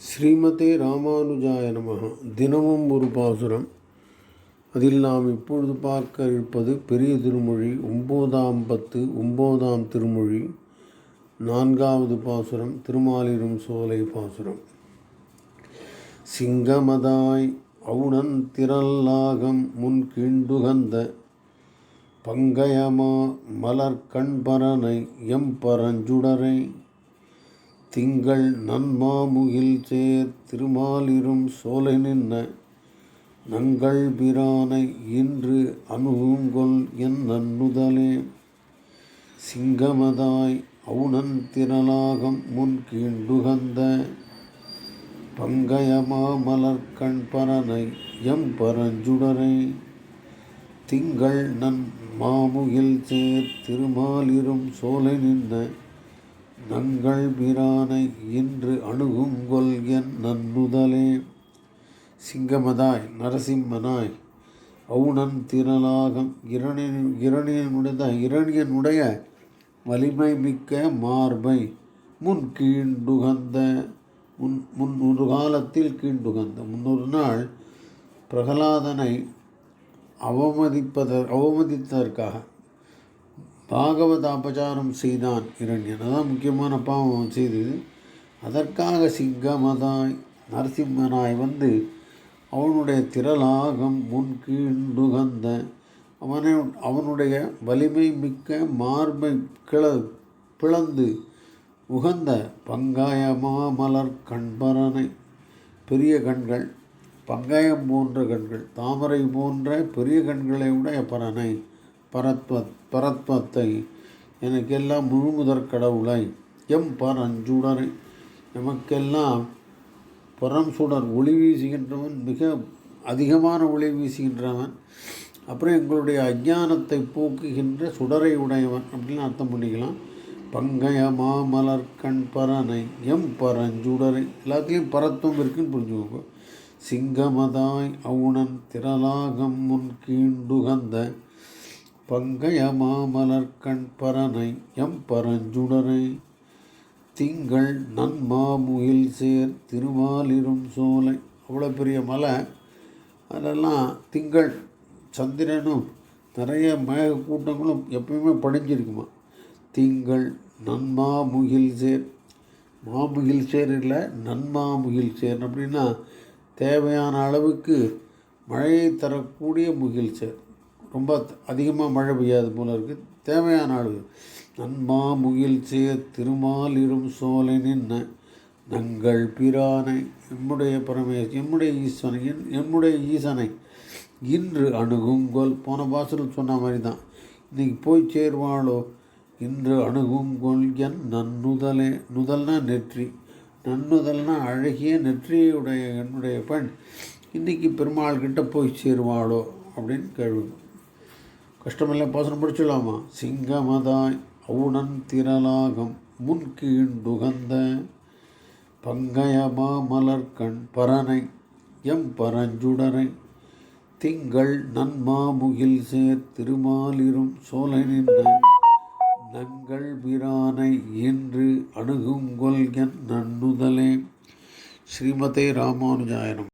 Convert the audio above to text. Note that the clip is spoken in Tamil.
ஸ்ரீமதே ராமானுஜாய நமக தினமும் ஒரு பாசுரம். அதில் நாம் இப்பொழுது பார்க்க இருப்பது பெரிய திருமொழி ஒம்போதாம் பத்து ஒம்போதாம் திருமொழி நான்காவது பாசுரம் திருமாலிரும் சோலை பாசுரம். சிங்கமதாய் அவுணன் திரல்லாகம் முன் கிண்டுகந்த பங்கயமா மலர் கண்பரனை எம்பரஞ்சுடரை திங்கள் நன்மாமுகில் சேர் திருமாலிரும் சோலை நின்ன நங்கள் பிரானை இன்று அணுகுங்கொல் என் நன்னுதலே. சிங்கமதாய் அவுணன் திரளாகம் முன் கீண்டுகந்த பங்கயமா மலர் எம் பரஞ்சுடரை. திங்கள் நன் மாமுகில் சேர் திருமாலிரும் சோலை நின்ன நங்கள் பிரானை இன்று அணுகுங்கொல் என் நன்னுதலே. சிங்கமதாய் நரசிம்மனாய் அவுணன் திரளாகம் இரணியன் இரணியனுடைய இரணியனுடைய வலிமை மிக்க மார்பை முன் கீண்டுகந்த முன் முன்னொரு காலத்தில் கீண்டுகந்த முன்னொரு நாள் பிரகலாதனை அவமதிப்பத அவமதித்ததற்காக பாகவத அபச்சாரம் செய்தான் இரண்யன். அதான் முக்கியமான பாவம் செய்து செய்தது. அதற்காக சிங்கமதாய் நரசிம்மனாய் வந்து அவனுடைய திரளாகம் முன் கீண்டுகந்த அவனை அவனுடைய வலிமை மிக்க மார்பை கிள பிளந்து உகந்த பங்காயமாமலர் கண்பரனை பெரிய கண்கள் பங்காயம் போன்ற கண்கள் தாமரை போன்ற பெரிய கண்களை உடைய பரனை பரத்வ பரத்வத்தை எனக்கெல்லாம் முழுமுதற் கடவுளை. எம் அஞ்சுடரை நமக்கெல்லாம் புறம் சுடர் ஒளி வீசுகின்றவன் மிக அதிகமான ஒளி வீசுகின்றவன் அப்புறம் எங்களுடைய அஜானத்தை போக்குகின்ற சுடரை உடையவன் அப்படின்னு அர்த்தம் பண்ணிக்கலாம். பங்கய மாமலர் கண் பரனை எம் பரஞ்சுடரை எல்லாத்துலேயும் பரத்துவம் இருக்குன்னு புரிஞ்சுக்கோங்க. சிங்கமதாய் அவுணன் திரளாகம் முன் கீண்டுகந்த பங்கய மாமலர்கண் பரனை எம் பரஞ்சுடரை திங்கள் நன்மாமுகில் சேர் திருமாலிரும் சோலை. அவ்வளோ பெரிய மலை. அதெல்லாம் திங்கள் சந்திரனும் நிறைய மேக கூட்டங்களும் எப்பயுமே படிஞ்சிருக்குமா திங்கள் நன்மாமுகில் சேர். மாமுகில் சேர் இல்லை நன்மாமுகில் சேர் அப்படின்னா தேவையான அளவுக்கு மழையை தரக்கூடிய முகில் சேர். ரொம்ப அதிகமாக மழை பெய்யாது போல இருக்குது தேவையான அளவு நன்மா முகில் சேர் திருமாலிரும் சோலை நின்ன. நங்கள் பிரானை எம்முடைய பரமேஸ் எம்முடைய ஈஸ்வனை என் எம்முடைய ஈசனை. இன்று அணுகுங்கோல் போன பாசல் சொன்ன மாதிரி தான் இன்றைக்கி போய் சேர்வாளோ? இன்று அணுகுங்கோல் என் நன்னுதலே நுதல்னா நெற்றி. நன்னுதல்னா அழகிய நெற்றியுடைய என்னுடைய பெண். இன்றைக்கி பெருமாள் கிட்ட போய் சேருவாளோ? அப்படின்னு கேள்வி. கஷ்டமில்லை பாசனம் படிச்சிடலாமா? சிங்கமதாய் அவுணன் திரளாகம் முன் கீண்டுகந்த பங்கயமா மலர்கண் பரனை எம் பரஞ்சுடரை திங்கள் நன்மாமுகில் சேர் திருமாலிரும் சோலை நின்ற நங்கள் பிரானை என்று அணுகுங்கொல் என் நன்னுதலே ஸ்ரீமதே ராமானுஜாயனம்.